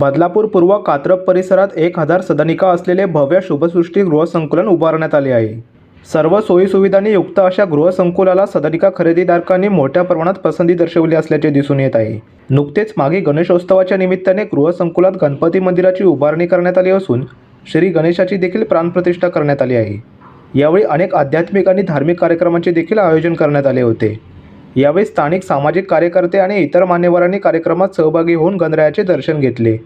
बदलापूर पूर्व कात्रप परिसरात एक हजार सदनिका असलेले भव्य शुभसृष्टी गृहसंकुलन उभारण्यात आले आहे. सर्व सोयीसुविधांनी युक्त अशा गृहसंकुलाला सदनिका खरेदीदारकांनी मोठ्या प्रमाणात पसंती दर्शवली असल्याचे दिसून येत आहे. नुकतेच मागे गणेशोत्सवाच्या निमित्ताने गृहसंकुलात गणपती मंदिराची उभारणी करण्यात आली असून श्री गणेशाची देखील प्राणप्रतिष्ठा करण्यात आली आहे. यावेळी अनेक आध्यात्मिक आणि धार्मिक कार्यक्रमांचे देखील आयोजन करण्यात आले होते. यावेळी स्थानिक सामाजिक कार्यकर्ते आणि इतर मान्यवरांनी कार्यक्रमात सहभागी होऊन गणरायाचे दर्शन घेतले.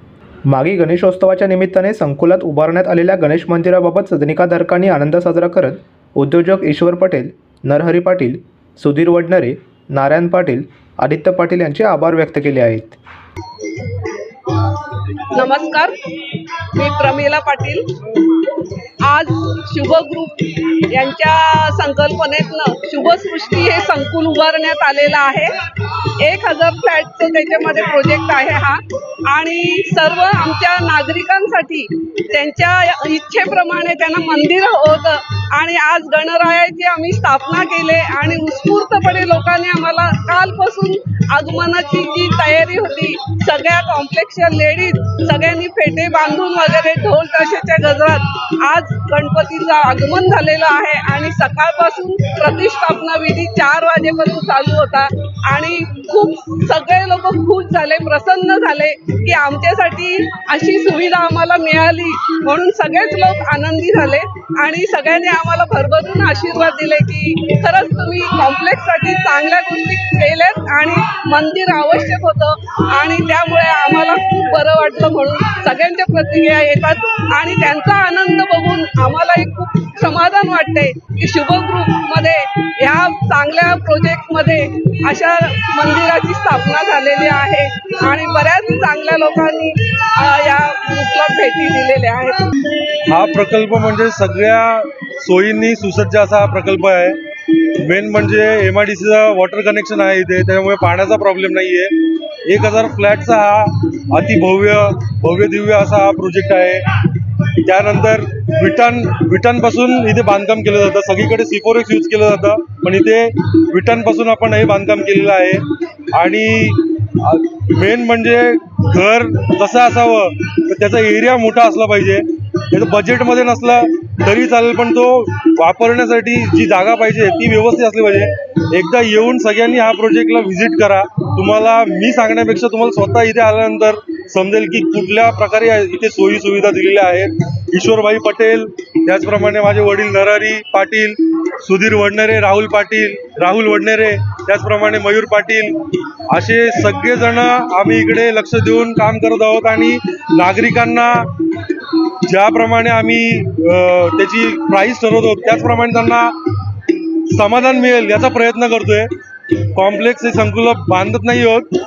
मागी गणेशोत्सवाच्या निमित्ताने संकुलात उभारण्यात आलेल्या गणेश मंदिराबाबत सदनिकाधारकांनी आनंद साजरा करत उद्योजक ईश्वर पटेल नरहरी पाटील सुधीर वडनरे नारायण पाटील आदित्य पाटील यांचे आभार व्यक्त केले आहेत. नमस्कार मी प्रमिला पाटील. आज शुभ ग्रुप यांच्या संकल्पनेतनं शुभसृष्टी हे संकुल उभारण्यात आलेलं आहे. एक हजार फ्लॅटचं त्याच्यामध्ये प्रोजेक्ट आहे हा. आणि सर्व आमच्या नागरिकांसाठी त्यांच्या इच्छेप्रमाणे त्यांना मंदिर होतं. आणि आज गणरायाची आम्ही स्थापना केली आणि उत्स्फूर्तपणे लोकांनी आम्हाला कालपासून आगमनाची जी तयारी होती सगळ्या कॉम्प्लेक्सच्या लेडीज सगळ्यांनी फेटे बांधून वगैरे ढोल ताशाच्या गजरात आज गणपतीचं आगमन झालेलं आहे आणि सकाळपासून प्रतिष्ठापना विधी चार वाजेपासून चालू होता. आणि खूप सगळे लोक खुश झाले प्रसन्न झाले की आमच्यासाठी अशी सुविधा आम्हाला मिळाली म्हणून सगळेच लोक आनंदी झाले आणि सगळ्यांनी आम्हाला भरभरून आशीर्वाद दिले की खरंच तुम्ही कॉम्प्लेक्ससाठी चांगल्या गोष्टी केल्यात आणि मंदिर आवश्यक होतं आणि त्यामुळे आम्हाला खूप बरं वाटलं म्हणून सगळ्यांच्या प्रतिक्रिया येतात आणि त्यांचा आनंद बघून आम्हाला एक खूप समाधान वाटते की शुभ ग्रुपमध्ये या चांगल्या प्रोजेक्टमध्ये अशा मंदिराची स्थापना झालेली आहे आणि बऱ्याच चांगल्या लोकांनी या ग्रुपला भेटी दिलेल्या आहेत. हा प्रकल्प म्हणजे सगळ्या सोयींनी सुसज्ज असा हा प्रकल्प आहे. मेन म्हणजे एम आय डी सीचा वॉटर कनेक्शन आहे इथे त्यामुळे पाण्याचा प्रॉब्लेम नाही आहे एक हजार फ्लॅटचा हा अतिभव्य भव्य दिव्य असा हा प्रोजेक्ट आहे. त्यानंतर विटन विटांपासून इथे बांधकाम केलं जातं. सगळीकडे सिफोरेक्स यूज केलं जातं. पण इथे विटांपासून आपण हे बांधकाम केलेलं आहे. आणि मेन म्हणजे घर कसं असावं तर त्याचा एरिया मोठा असला पाहिजे. त्याचं बजेटमध्ये नसलं तरी चालेल पण तो वापरण्यासाठी जी जागा पाहिजे ती व्यवस्थित असली पाहिजे. एकदा येऊन सगळ्यांनी हा प्रोजेक्टला व्हिजिट करा. तुम्हाला मी सांगण्यापेक्षा तुम्हाला स्वतः इथे आल्यानंतर समजेल की कुठल्या प्रकारे इथे सोयी सुविधा दिलेल्या आहेत. ईश्वरभाई पटेल त्याचप्रमाणे माझे वडील नरारी पाटील सुधीर वडनेरे राहुल पाटील राहुल वडनेरे त्याचप्रमाणे मयूर पाटील. असे सगळेजण आम्ही इकडे लक्ष देऊन काम करत आहोत आणि नागरिकांना ज्याप्रमाणे आम्ही त्याची प्राईस ठरवतो त्याचप्रमाणे त्यांना समाधान मिळेल याचा प्रयत्न करतोय. कॉम्प्लेक्स हे संकुल बांधत नाही आहोत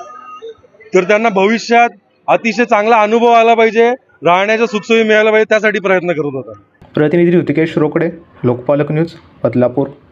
तर त्यांना भविष्यात अतिशय चांगला अनुभव आला पाहिजे. राहण्याच्या सुखसोयी मिळायला पाहिजे त्यासाठी प्रयत्न करत होता. प्रतिनिधी ऋतिकेश रोकडे लोकपालक न्यूज बदलापूर.